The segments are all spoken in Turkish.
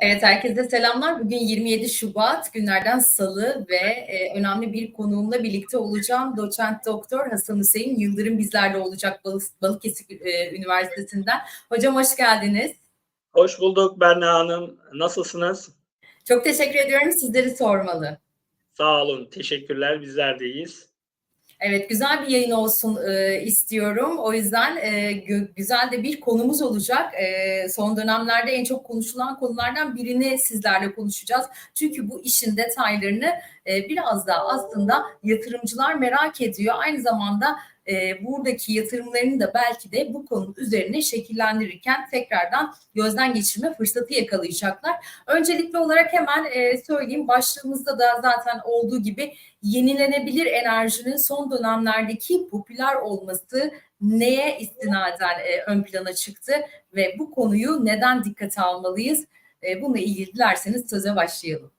Evet, herkese selamlar. Bugün 27 Şubat, günlerden salı ve e, önemli bir konuğumla birlikte olacağım. Doçent Doktor Hasan Hüseyin Yıldırım bizlerle olacak Balık, Balıkesir e, Üniversitesi'nden. Hocam hoş geldiniz. Hoş bulduk Berna Hanım. Nasılsınız? Çok teşekkür ediyorum. Sizleri sormalı. Sağ olun. Teşekkürler. Bizler de iyiyiz. Evet, güzel bir yayın olsun e, istiyorum. O yüzden e, güzel de bir konumuz olacak. E, son dönemlerde en çok konuşulan konulardan birini sizlerle konuşacağız. Çünkü bu işin detaylarını e, biraz daha aslında yatırımcılar merak ediyor. Aynı zamanda e, buradaki yatırımlarını da belki de bu konu üzerine şekillendirirken tekrardan gözden geçirme fırsatı yakalayacaklar. Öncelikli olarak hemen e, söyleyeyim başlığımızda da zaten olduğu gibi yenilenebilir enerjinin son dönemlerdeki popüler olması neye istinaden e, ön plana çıktı ve bu konuyu neden dikkate almalıyız? E, bununla ilgili dilerseniz söze başlayalım.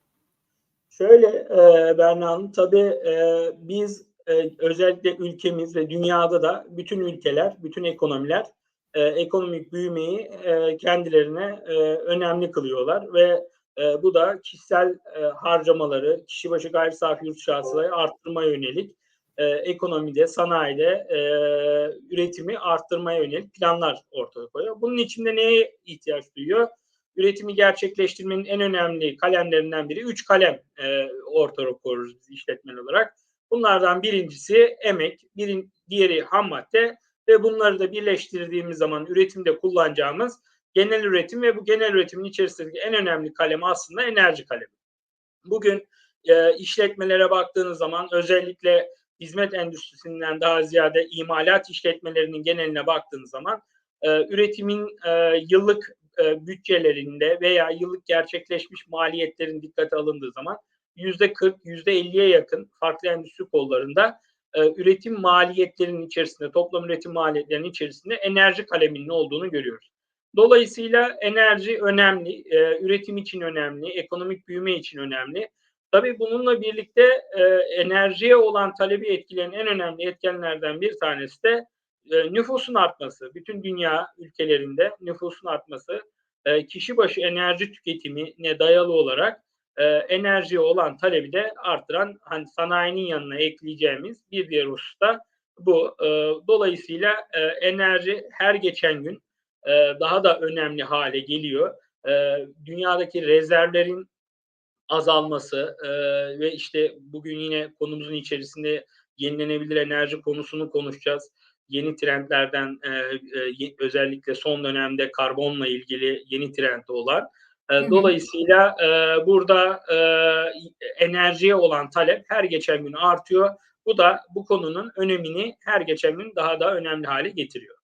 Şöyle e, Berna Hanım, tabii e, biz e, özellikle ülkemiz ve dünyada da bütün ülkeler, bütün ekonomiler e, ekonomik büyümeyi e, kendilerine e, önemli kılıyorlar ve e, bu da kişisel e, harcamaları, kişi başı gayri safi yurt hasılayı arttırmaya yönelik e, ekonomide, sanayide e, üretimi arttırmaya yönelik planlar ortaya koyuyor. Bunun içinde neye ihtiyaç duyuyor? Üretimi gerçekleştirmenin en önemli kalemlerinden biri üç kalem e, ortaya koyuyoruz biz işletmen olarak. Bunlardan birincisi emek, birin, diğeri ham madde ve bunları da birleştirdiğimiz zaman üretimde kullanacağımız genel üretim ve bu genel üretimin içerisindeki en önemli kalem aslında enerji kalemi. Bugün e, işletmelere baktığınız zaman özellikle hizmet endüstrisinden daha ziyade imalat işletmelerinin geneline baktığınız zaman e, üretimin e, yıllık e, bütçelerinde veya yıllık gerçekleşmiş maliyetlerin dikkate alındığı zaman 40, yüzde 50'ye yakın farklı endüstri kollarında e, üretim maliyetlerinin içerisinde, toplam üretim maliyetlerinin içerisinde enerji kaleminin olduğunu görüyoruz. Dolayısıyla enerji önemli, e, üretim için önemli, ekonomik büyüme için önemli. Tabii bununla birlikte e, enerjiye olan talebi etkileyen en önemli etkenlerden bir tanesi de e, nüfusun artması. Bütün dünya ülkelerinde nüfusun artması, e, kişi başı enerji tüketimine dayalı olarak e, enerjiye olan talebi de arttıran hani sanayinin yanına ekleyeceğimiz bir diğer husus da bu. E, dolayısıyla e, enerji her geçen gün e, daha da önemli hale geliyor. E, dünyadaki rezervlerin azalması e, ve işte bugün yine konumuzun içerisinde yenilenebilir enerji konusunu konuşacağız. Yeni trendlerden e, e, özellikle son dönemde karbonla ilgili yeni trend olan Dolayısıyla e, burada e, enerjiye olan talep her geçen gün artıyor. Bu da bu konunun önemini her geçen gün daha da önemli hale getiriyor.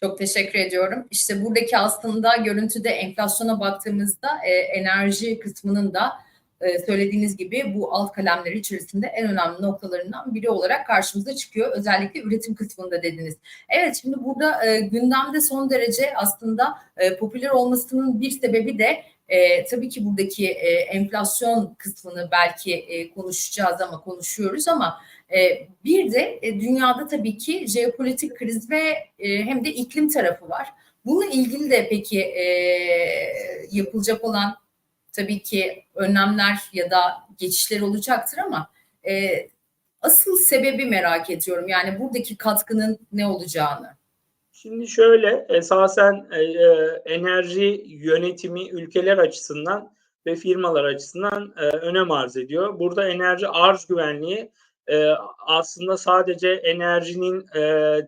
Çok teşekkür ediyorum. İşte buradaki aslında görüntüde enflasyona baktığımızda e, enerji kısmının da e, söylediğiniz gibi bu alt kalemler içerisinde en önemli noktalarından biri olarak karşımıza çıkıyor. Özellikle üretim kısmında dediniz. Evet şimdi burada e, gündemde son derece aslında e, popüler olmasının bir sebebi de e, tabii ki buradaki e, enflasyon kısmını belki e, konuşacağız ama konuşuyoruz ama e, bir de e, dünyada tabii ki jeopolitik kriz ve e, hem de iklim tarafı var. Bununla ilgili de peki e, yapılacak olan tabii ki önlemler ya da geçişler olacaktır ama e, asıl sebebi merak ediyorum. Yani buradaki katkının ne olacağını. Şimdi şöyle esasen e, e, enerji yönetimi ülkeler açısından ve firmalar açısından e, önem arz ediyor. Burada enerji arz güvenliği e, aslında sadece enerjinin e,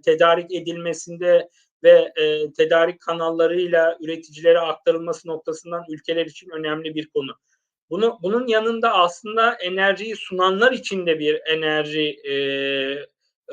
tedarik edilmesinde ve e, tedarik kanallarıyla üreticilere aktarılması noktasından ülkeler için önemli bir konu. Bunu bunun yanında aslında enerjiyi sunanlar için de bir enerji e,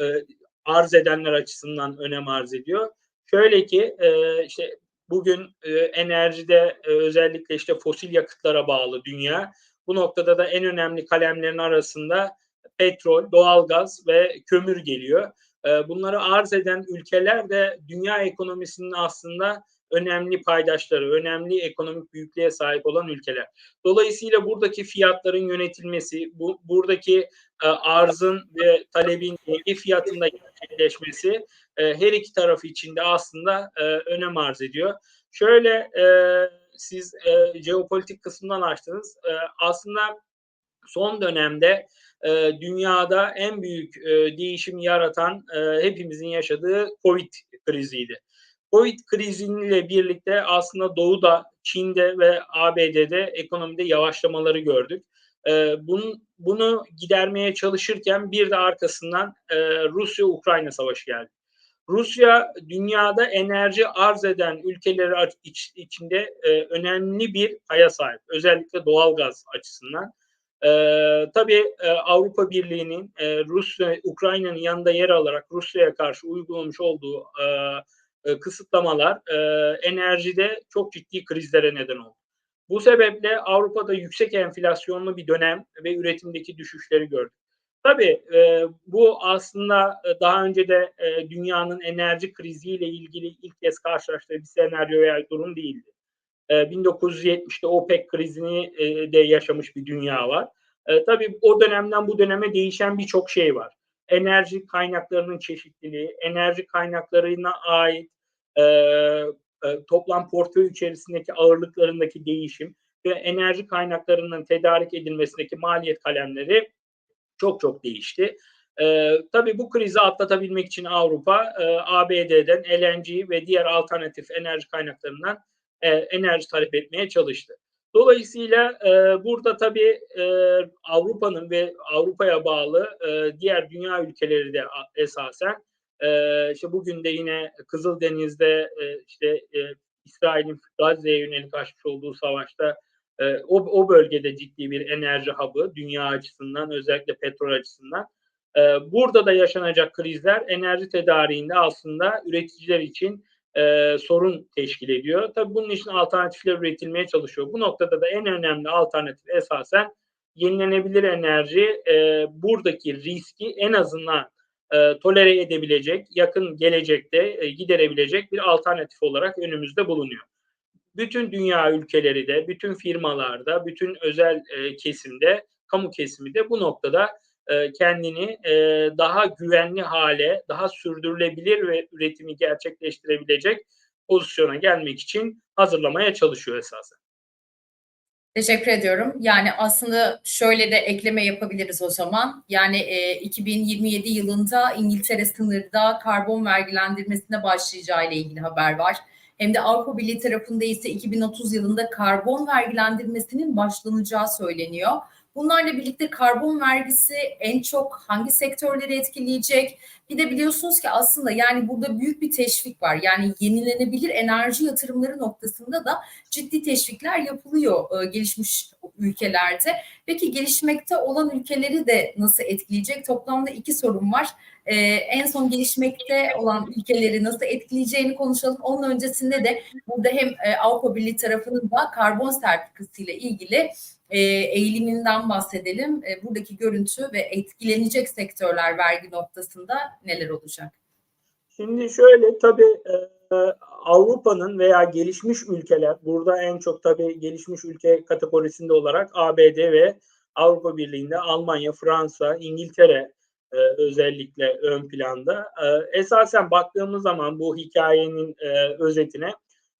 e, arz edenler açısından önem arz ediyor. Şöyle ki e, işte bugün e, enerjide e, özellikle işte fosil yakıtlara bağlı dünya. Bu noktada da en önemli kalemlerin arasında petrol, doğalgaz ve kömür geliyor. Ee, bunları arz eden ülkeler de dünya ekonomisinin aslında önemli paydaşları, önemli ekonomik büyüklüğe sahip olan ülkeler. Dolayısıyla buradaki fiyatların yönetilmesi, bu, buradaki e, arzın ve talebin denge fiyatında gerçekleşmesi e, her iki tarafı için de aslında e, önem arz ediyor. Şöyle e, siz e, jeopolitik kısmından açtınız. E, aslında son dönemde e, dünyada en büyük e, değişimi yaratan e, hepimizin yaşadığı Covid kriziydi. Covid kriziyle birlikte aslında Doğu'da, Çin'de ve ABD'de ekonomide yavaşlamaları gördük. E, bunu gidermeye çalışırken bir de arkasından e, Rusya-Ukrayna savaşı geldi. Rusya dünyada enerji arz eden ülkeleri iç, içinde önemli bir paya sahip. Özellikle doğal gaz açısından. E, tabii e, Avrupa Birliği'nin e, Rusya, Ukrayna'nın yanında yer alarak Rusya'ya karşı uygulamış olduğu e, e, kısıtlamalar e, enerjide çok ciddi krizlere neden oldu. Bu sebeple Avrupa'da yüksek enflasyonlu bir dönem ve üretimdeki düşüşleri gördük. Tabii e, bu aslında e, daha önce de e, dünyanın enerji kriziyle ilgili ilk kez karşılaştığı bir senaryo veya durum değildi. E, 1970'te OPEC krizini e, de yaşamış bir dünya var. E, tabii o dönemden bu döneme değişen birçok şey var. Enerji kaynaklarının çeşitliliği, enerji kaynaklarına ait e, e, toplam portföy içerisindeki ağırlıklarındaki değişim ve enerji kaynaklarının tedarik edilmesindeki maliyet kalemleri çok çok değişti. E, tabii bu krizi atlatabilmek için Avrupa e, ABD'den LNG ve diğer alternatif enerji kaynaklarından e, enerji talep etmeye çalıştı. Dolayısıyla e, burada tabii e, Avrupa'nın ve Avrupa'ya bağlı e, diğer dünya ülkeleri de esasen e, işte bugün de yine Kızıldeniz'de e, işte e, İsrail'in Gazze'ye yönelik açmış olduğu savaşta e, o, o bölgede ciddi bir enerji hub'ı dünya açısından özellikle petrol açısından. E, burada da yaşanacak krizler enerji tedariğinde aslında üreticiler için e, sorun teşkil ediyor. Tabii bunun için alternatifler üretilmeye çalışıyor. Bu noktada da en önemli alternatif esasen yenilenebilir enerji e, buradaki riski en azından e, tolere edebilecek, yakın gelecekte e, giderebilecek bir alternatif olarak önümüzde bulunuyor bütün dünya ülkeleri de, bütün firmalarda, bütün özel e, kesimde, kamu kesimi de bu noktada e, kendini e, daha güvenli hale, daha sürdürülebilir ve üretimi gerçekleştirebilecek pozisyona gelmek için hazırlamaya çalışıyor esasen. Teşekkür ediyorum. Yani aslında şöyle de ekleme yapabiliriz o zaman. Yani e, 2027 yılında İngiltere sınırda karbon vergilendirmesine başlayacağı ile ilgili haber var. Hem de Avrupa Birliği tarafında ise 2030 yılında karbon vergilendirmesinin başlanacağı söyleniyor. Bunlarla birlikte karbon vergisi en çok hangi sektörleri etkileyecek? Bir de biliyorsunuz ki aslında yani burada büyük bir teşvik var. Yani yenilenebilir enerji yatırımları noktasında da ciddi teşvikler yapılıyor e, gelişmiş ülkelerde. Peki gelişmekte olan ülkeleri de nasıl etkileyecek? Toplamda iki sorun var. Ee, en son gelişmekte olan ülkeleri nasıl etkileyeceğini konuşalım. Onun öncesinde de burada hem e, Avrupa Birliği tarafının da karbon sertifikası ile ilgili e, eğiliminden bahsedelim. E, buradaki görüntü ve etkilenecek sektörler vergi noktasında neler olacak? Şimdi şöyle tabii e, Avrupa'nın veya gelişmiş ülkeler, burada en çok tabii gelişmiş ülke kategorisinde olarak ABD ve Avrupa Birliği'nde Almanya, Fransa, İngiltere özellikle ön planda. Esasen baktığımız zaman bu hikayenin özetine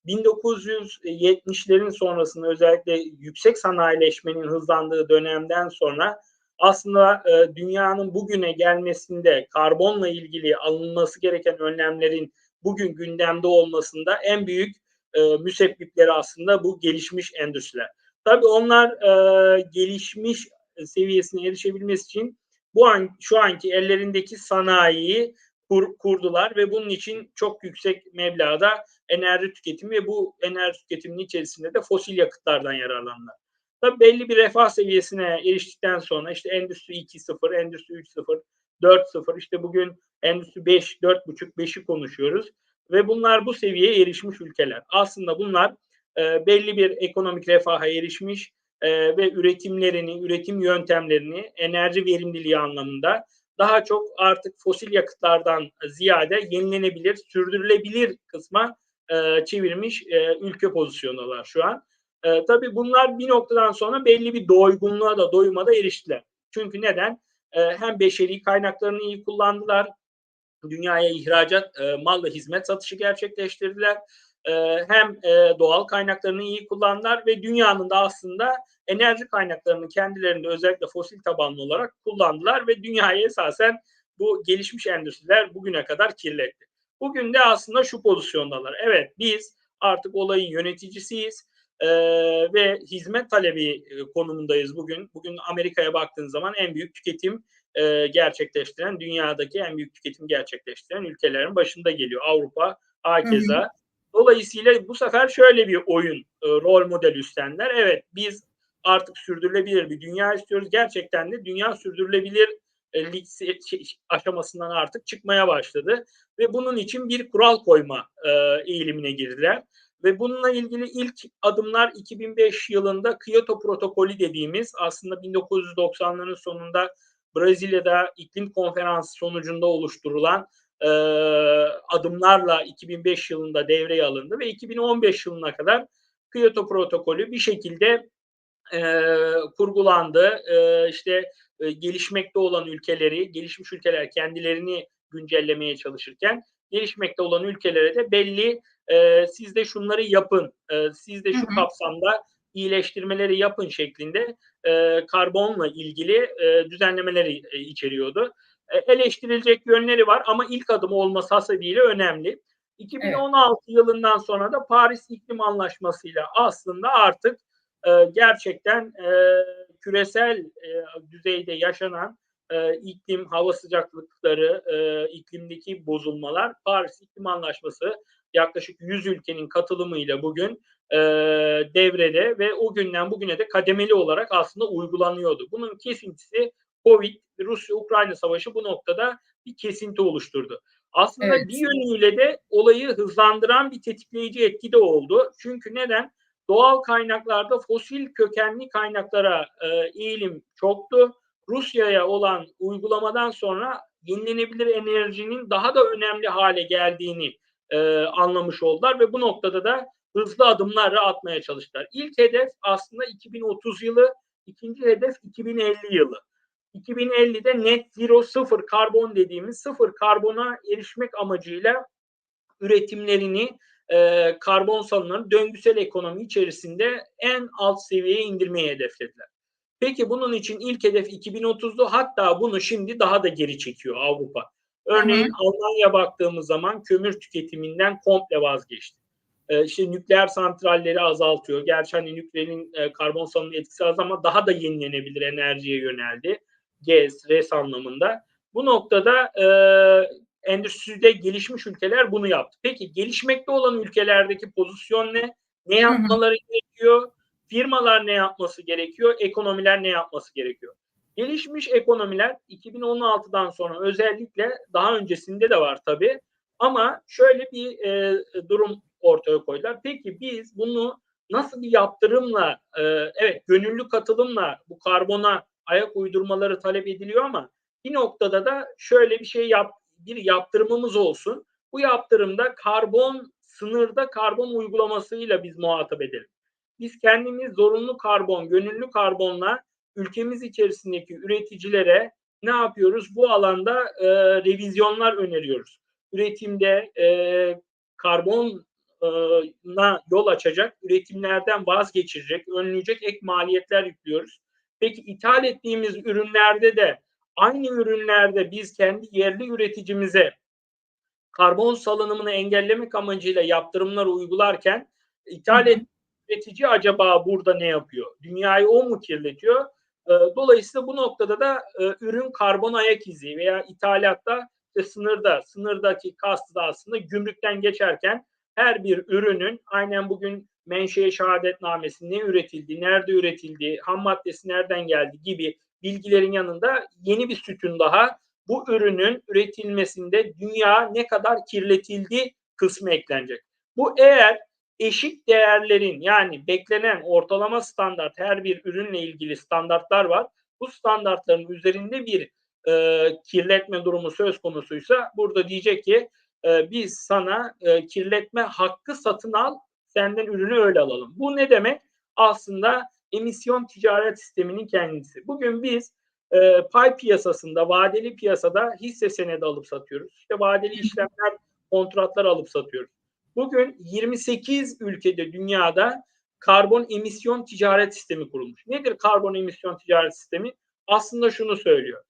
1970'lerin sonrasında özellikle yüksek sanayileşmenin hızlandığı dönemden sonra aslında e, dünyanın bugüne gelmesinde karbonla ilgili alınması gereken önlemlerin bugün gündemde olmasında en büyük e, müsebbipleri aslında bu gelişmiş endüstriler. Tabii onlar e, gelişmiş seviyesine erişebilmesi için bu an şu anki ellerindeki sanayiyi kur, kurdular ve bunun için çok yüksek meblağda enerji tüketimi ve bu enerji tüketiminin içerisinde de fosil yakıtlardan yararlandılar. Tabii belli bir refah seviyesine eriştikten sonra işte Endüstri 2.0, Endüstri 3.0, 4.0 işte bugün Endüstri 5, 4.5, 5'i konuşuyoruz. Ve bunlar bu seviyeye erişmiş ülkeler. Aslında bunlar e, belli bir ekonomik refaha erişmiş e, ve üretimlerini, üretim yöntemlerini enerji verimliliği anlamında daha çok artık fosil yakıtlardan ziyade yenilenebilir, sürdürülebilir kısma e, çevirmiş e, ülke pozisyondalar şu an. E, tabii bunlar bir noktadan sonra belli bir doygunluğa da doyuma da eriştiler. Çünkü neden? E, hem beşeri kaynaklarını iyi kullandılar, dünyaya ihracat, e, mal ve hizmet satışı gerçekleştirdiler. e, hem e, doğal kaynaklarını iyi kullandılar ve dünyanın da aslında enerji kaynaklarını kendilerinde özellikle fosil tabanlı olarak kullandılar ve dünyayı esasen bu gelişmiş endüstriler bugüne kadar kirletti. Bugün de aslında şu pozisyondalar. Evet biz artık olayın yöneticisiyiz e, ve hizmet talebi konumundayız bugün. Bugün Amerika'ya baktığın zaman en büyük tüketim e, gerçekleştiren, dünyadaki en büyük tüketim gerçekleştiren ülkelerin başında geliyor. Avrupa, hı. Dolayısıyla bu sefer şöyle bir oyun e, rol model üstlendiler. Evet biz artık sürdürülebilir bir dünya istiyoruz. Gerçekten de dünya sürdürülebilir aşamasından artık çıkmaya başladı ve bunun için bir kural koyma e, eğilimine girdiler. Ve bununla ilgili ilk adımlar 2005 yılında Kyoto protokolü dediğimiz aslında 1990'ların sonunda Brezilya'da iklim konferansı sonucunda oluşturulan e, adımlarla 2005 yılında devreye alındı ve 2015 yılına kadar Kyoto protokolü bir şekilde e, kurgulandı. E, işte e, gelişmekte olan ülkeleri, gelişmiş ülkeler kendilerini güncellemeye çalışırken gelişmekte olan ülkelere de belli e, siz de şunları yapın, e, siz de şu hı hı. kapsamda iyileştirmeleri yapın şeklinde e, karbonla ilgili e, düzenlemeleri e, içeriyordu. E, eleştirilecek yönleri var ama ilk adım olması hasebiyle önemli. 2016 evet. yılından sonra da Paris İklim Anlaşması'yla aslında artık e, gerçekten e, küresel e, düzeyde yaşanan e, iklim, hava sıcaklıkları, e, iklimdeki bozulmalar Paris İklim Anlaşması yaklaşık 100 ülkenin katılımıyla bugün e, devrede ve o günden bugüne de kademeli olarak aslında uygulanıyordu. Bunun kesintisi Covid, Rusya-Ukrayna savaşı bu noktada bir kesinti oluşturdu. Aslında evet. bir yönüyle de olayı hızlandıran bir tetikleyici etki de oldu. Çünkü neden? Doğal kaynaklarda fosil kökenli kaynaklara e, eğilim çoktu. Rusya'ya olan uygulamadan sonra yenilenebilir enerjinin daha da önemli hale geldiğini e, anlamış oldular ve bu noktada da hızlı adımlarla atmaya çalıştılar. İlk hedef aslında 2030 yılı, ikinci hedef 2050 yılı. 2050'de net zero sıfır karbon dediğimiz sıfır karbona erişmek amacıyla üretimlerini e, karbon salınımlarını döngüsel ekonomi içerisinde en alt seviyeye indirmeyi hedeflediler. Peki bunun için ilk hedef 2030'du hatta bunu şimdi daha da geri çekiyor Avrupa. Örneğin hı hı. Almanya baktığımız zaman kömür tüketiminden komple vazgeçti. Ee, işte nükleer santralleri azaltıyor. Gerçi hani nükleerin e, karbon salınımı etkisi az ama daha da yenilenebilir enerjiye yöneldi. GES, RES anlamında. Bu noktada e, endüstride gelişmiş ülkeler bunu yaptı. Peki gelişmekte olan ülkelerdeki pozisyon ne? Ne yapmaları gerekiyor? Firmalar ne yapması gerekiyor? Ekonomiler ne yapması gerekiyor? Gelişmiş ekonomiler 2016'dan sonra özellikle daha öncesinde de var tabii. Ama şöyle bir e, durum ortaya koydular. Peki biz bunu nasıl bir yaptırımla, e, evet gönüllü katılımla bu karbona ayak uydurmaları talep ediliyor ama bir noktada da şöyle bir şey yap, bir yaptırımımız olsun. Bu yaptırımda karbon sınırda karbon uygulamasıyla biz muhatap edelim. Biz kendimiz zorunlu karbon, gönüllü karbonla ülkemiz içerisindeki üreticilere ne yapıyoruz? Bu alanda e, revizyonlar öneriyoruz. Üretimde e, karbona yol açacak, üretimlerden vazgeçirecek, önleyecek ek maliyetler yüklüyoruz. Peki ithal ettiğimiz ürünlerde de aynı ürünlerde biz kendi yerli üreticimize karbon salınımını engellemek amacıyla yaptırımlar uygularken ithal et üretici acaba burada ne yapıyor? Dünyayı o mu kirletiyor? Ee, dolayısıyla bu noktada da e, ürün karbon ayak izi veya ithalatta işte sınırda, sınırdaki kastı da aslında gümrükten geçerken her bir ürünün aynen bugün menşe şehadetnamesi ne üretildi, nerede üretildi, ham maddesi nereden geldi gibi bilgilerin yanında yeni bir sütun daha bu ürünün üretilmesinde dünya ne kadar kirletildi kısmı eklenecek. Bu eğer eşik değerlerin yani beklenen ortalama standart her bir ürünle ilgili standartlar var. Bu standartların üzerinde bir e, kirletme durumu söz konusuysa burada diyecek ki e, biz sana e, kirletme hakkı satın al senden ürünü öyle alalım. Bu ne demek? Aslında emisyon ticaret sisteminin kendisi. Bugün biz e, pay piyasasında, vadeli piyasada hisse senedi alıp satıyoruz. İşte vadeli işlemler, kontratlar alıp satıyoruz. Bugün 28 ülkede dünyada karbon emisyon ticaret sistemi kurulmuş. Nedir karbon emisyon ticaret sistemi? Aslında şunu söylüyor.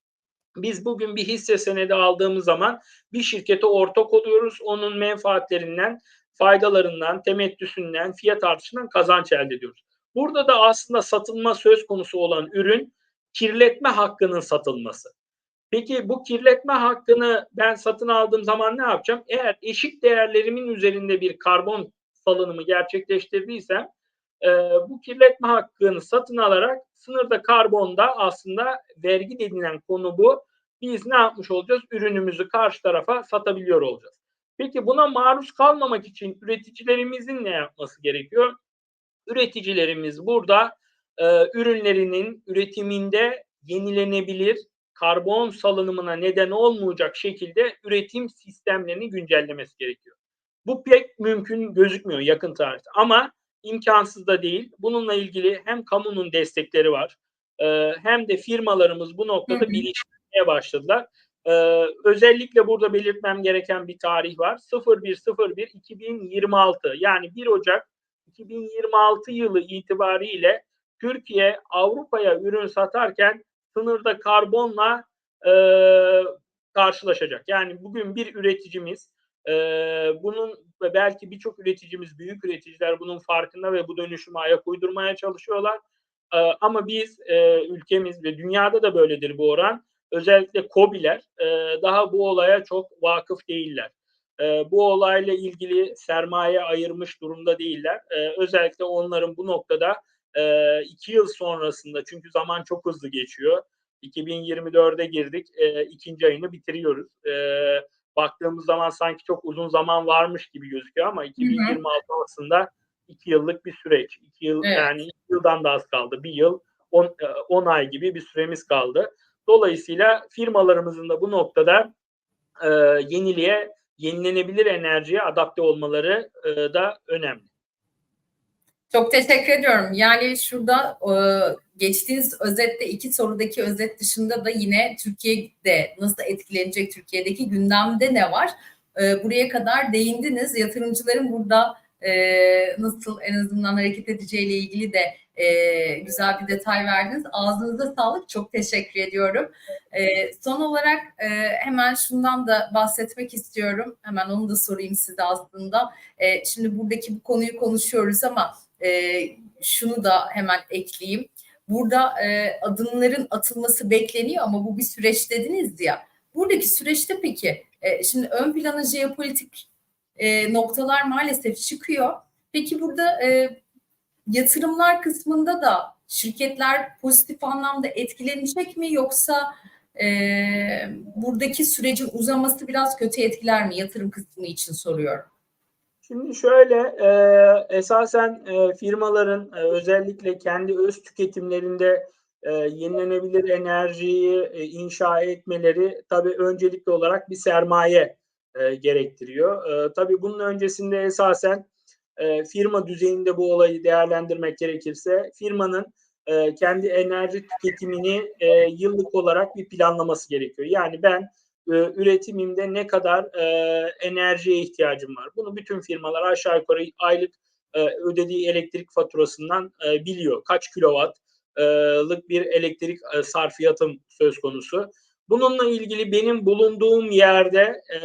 Biz bugün bir hisse senedi aldığımız zaman bir şirkete ortak oluyoruz. Onun menfaatlerinden, faydalarından, temettüsünden, fiyat artışından kazanç elde ediyoruz. Burada da aslında satılma söz konusu olan ürün kirletme hakkının satılması. Peki bu kirletme hakkını ben satın aldığım zaman ne yapacağım? Eğer eşik değerlerimin üzerinde bir karbon salınımı gerçekleştirdiysem e, bu kirletme hakkını satın alarak sınırda karbonda aslında vergi denilen konu bu. Biz ne yapmış olacağız? Ürünümüzü karşı tarafa satabiliyor olacağız. Peki buna maruz kalmamak için üreticilerimizin ne yapması gerekiyor? Üreticilerimiz burada e, ürünlerinin üretiminde yenilenebilir karbon salınımına neden olmayacak şekilde üretim sistemlerini güncellemesi gerekiyor. Bu pek mümkün gözükmüyor yakın tarihte ama imkansız da değil. Bununla ilgili hem kamunun destekleri var e, hem de firmalarımız bu noktada bilinçlenmeye başladılar. E, özellikle burada belirtmem gereken bir tarih var. 0101 2026 yani 1 Ocak 2026 yılı itibariyle Türkiye Avrupa'ya ürün satarken sınırda karbonla e, karşılaşacak. Yani bugün bir üreticimiz e, bunun ve belki birçok üreticimiz, büyük üreticiler bunun farkında ve bu dönüşüme ayak uydurmaya çalışıyorlar. E, ama biz e, ülkemiz ve dünyada da böyledir bu oran. Özellikle COBİ'ler e, daha bu olaya çok vakıf değiller. E, bu olayla ilgili sermaye ayırmış durumda değiller. E, özellikle onların bu noktada e, iki yıl sonrasında çünkü zaman çok hızlı geçiyor. 2024'e girdik. E, ikinci ayını bitiriyoruz. E, baktığımız zaman sanki çok uzun zaman varmış gibi gözüküyor ama 2026 hı hı. aslında iki yıllık bir süreç. İki yıl evet. yani iki yıldan da az kaldı. Bir yıl 10 ay gibi bir süremiz kaldı. Dolayısıyla firmalarımızın da bu noktada e, yeniliğe, yenilenebilir enerjiye adapte olmaları e, da önemli. Çok teşekkür ediyorum. Yani şurada e, geçtiğiniz özette iki sorudaki özet dışında da yine Türkiye'de nasıl etkilenecek Türkiye'deki gündemde ne var? E, buraya kadar değindiniz. Yatırımcıların burada e, nasıl en azından hareket edeceğiyle ilgili de güzel bir detay verdiniz. Ağzınıza sağlık. Çok teşekkür ediyorum. son olarak hemen şundan da bahsetmek istiyorum. Hemen onu da sorayım size aslında. şimdi buradaki bu konuyu konuşuyoruz ama e, şunu da hemen ekleyeyim. Burada e, adımların atılması bekleniyor ama bu bir süreç dediniz ya. Buradaki süreçte peki e, şimdi ön plana jeopolitik e, noktalar maalesef çıkıyor. Peki burada e, yatırımlar kısmında da şirketler pozitif anlamda etkilenecek mi yoksa e, buradaki sürecin uzaması biraz kötü etkiler mi yatırım kısmı için soruyorum. Şimdi şöyle e, esasen e, firmaların e, özellikle kendi öz tüketimlerinde e, yenilenebilir enerjiyi e, inşa etmeleri tabii öncelikli olarak bir sermaye e, gerektiriyor. E, tabii bunun öncesinde esasen e, firma düzeyinde bu olayı değerlendirmek gerekirse firmanın e, kendi enerji tüketimini e, yıllık olarak bir planlaması gerekiyor. Yani ben e, üretimimde ne kadar e, enerjiye ihtiyacım var. Bunu bütün firmalar aşağı yukarı aylık e, ödediği elektrik faturasından e, biliyor. Kaç kilowattlık bir elektrik e, sarfiyatım söz konusu. Bununla ilgili benim bulunduğum yerde e,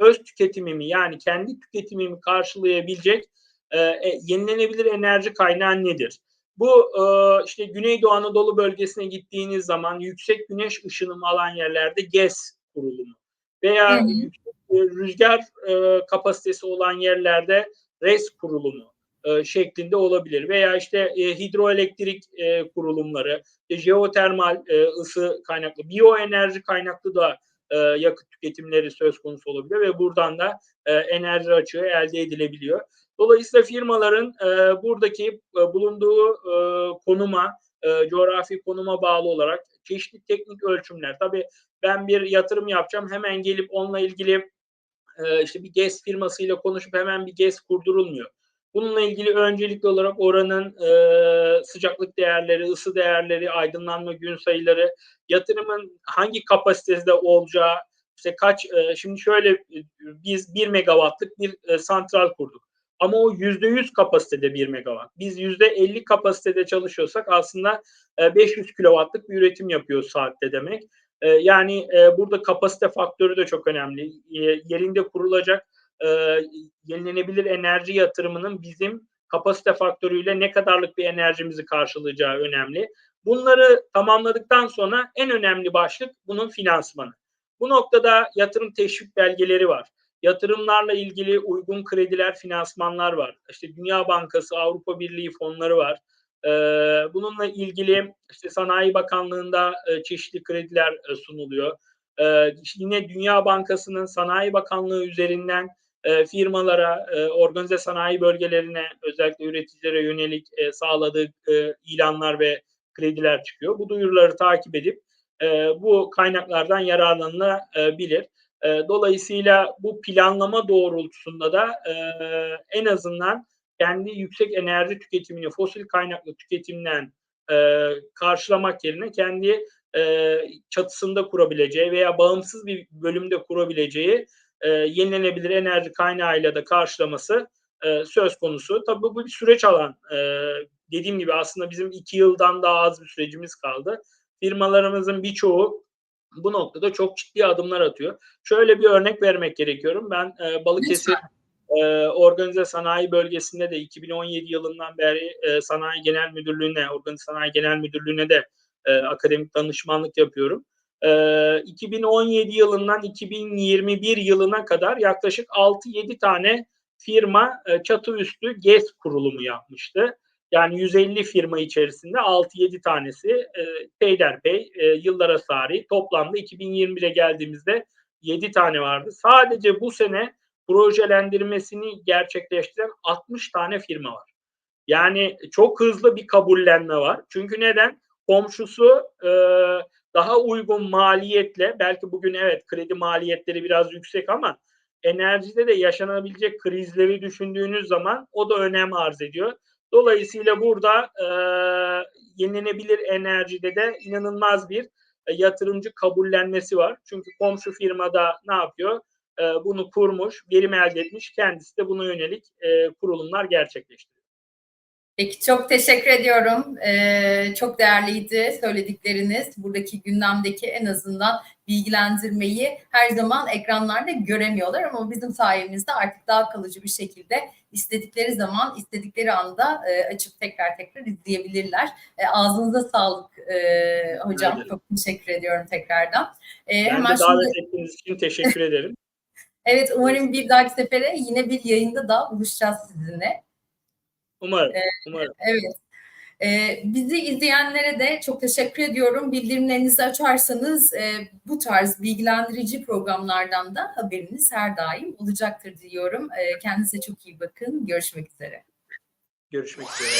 öz tüketimimi yani kendi tüketimimi karşılayabilecek e, e, yenilenebilir enerji kaynağı nedir? Bu e, işte Güneydoğu Anadolu bölgesine gittiğiniz zaman yüksek güneş ışınımı alan yerlerde GES kurulumu veya yüksek rüzgar e, kapasitesi olan yerlerde RES kurulumu e, şeklinde olabilir veya işte e, hidroelektrik e, kurulumları, e, jeotermal e, ısı kaynaklı, biyoenerji kaynaklı da e, yakıt tüketimleri söz konusu olabilir ve buradan da e, enerji açığı elde edilebiliyor. Dolayısıyla firmaların e, buradaki bulunduğu konuma, coğrafi konuma bağlı olarak çeşitli teknik ölçümler. Tabii ben bir yatırım yapacağım hemen gelip onunla ilgili işte bir GES firmasıyla konuşup hemen bir GES kurdurulmuyor. Bununla ilgili öncelikli olarak oranın e, sıcaklık değerleri, ısı değerleri, aydınlanma gün sayıları, yatırımın hangi kapasitede olacağı, İşte kaç e, şimdi şöyle e, biz 1 megawattlık bir e, santral kurduk. Ama o %100 kapasitede 1 megawatt. Biz %50 kapasitede çalışıyorsak aslında e, 500 kilowattlık bir üretim yapıyoruz saatte demek. E, yani e, burada kapasite faktörü de çok önemli. E, yerinde kurulacak e, yenilenebilir enerji yatırımının bizim kapasite faktörüyle ne kadarlık bir enerjimizi karşılayacağı önemli. Bunları tamamladıktan sonra en önemli başlık bunun finansmanı. Bu noktada yatırım teşvik belgeleri var. Yatırımlarla ilgili uygun krediler, finansmanlar var. İşte Dünya Bankası, Avrupa Birliği fonları var. Ee, bununla ilgili işte Sanayi Bakanlığı'nda e, çeşitli krediler e, sunuluyor. Yine Dünya Bankası'nın Sanayi Bakanlığı üzerinden e, firmalara, e, organize sanayi bölgelerine, özellikle üreticilere yönelik e, sağladığı ilanlar ve krediler çıkıyor. Bu duyuruları takip edip bu kaynaklardan yararlanılabilir. E, dolayısıyla bu planlama doğrultusunda da en azından kendi yüksek enerji tüketimini fosil kaynaklı tüketimden karşılamak yerine kendi çatısında kurabileceği veya bağımsız bir bölümde kurabileceği e, yenilenebilir enerji kaynağıyla da karşılaması e, söz konusu. Tabii bu bir süreç alan. E, dediğim gibi aslında bizim iki yıldan daha az bir sürecimiz kaldı. Firmalarımızın birçoğu bu noktada çok ciddi adımlar atıyor. Şöyle bir örnek vermek gerekiyorum. Ben e, Balıkesir e, Organize Sanayi Bölgesi'nde de 2017 yılından beri e, Sanayi Genel Müdürlüğü'ne, Organize Sanayi Genel Müdürlüğü'ne de e, akademik danışmanlık yapıyorum. E, 2017 yılından 2021 yılına kadar yaklaşık 6-7 tane firma e, çatı üstü GES kurulumu yapmıştı. Yani 150 firma içerisinde 6-7 tanesi e, peyderpey e, yıllara sari toplamda 2021'e geldiğimizde 7 tane vardı. Sadece bu sene projelendirmesini gerçekleştiren 60 tane firma var. Yani çok hızlı bir kabullenme var. Çünkü neden? Komşusu e, daha uygun maliyetle belki bugün evet kredi maliyetleri biraz yüksek ama enerjide de yaşanabilecek krizleri düşündüğünüz zaman o da önem arz ediyor. Dolayısıyla burada e, yenilenebilir enerjide de inanılmaz bir e, yatırımcı kabullenmesi var. Çünkü komşu firmada ne yapıyor? E, bunu kurmuş, verim elde etmiş. Kendisi de buna yönelik e, kurulumlar gerçekleştiriyor. Peki çok teşekkür ediyorum. Ee, çok değerliydi söyledikleriniz. Buradaki gündemdeki en azından bilgilendirmeyi her zaman ekranlarda göremiyorlar ama bizim sayemizde artık daha kalıcı bir şekilde istedikleri zaman, istedikleri anda e, açıp tekrar tekrar izleyebilirler. E, ağzınıza sağlık e, hocam. Evet. Çok teşekkür ediyorum tekrardan. E, Ben hemen de davet ettiğiniz için teşekkür ederim. Evet umarım bir dahaki sefere yine bir yayında da buluşacağız sizinle. Umarım, umarım. Evet. Ee, bizi izleyenlere de çok teşekkür ediyorum. Bildirimlerinizi açarsanız e, bu tarz bilgilendirici programlardan da haberiniz her daim olacaktır diyorum. E, kendinize çok iyi bakın. Görüşmek üzere. Görüşmek üzere.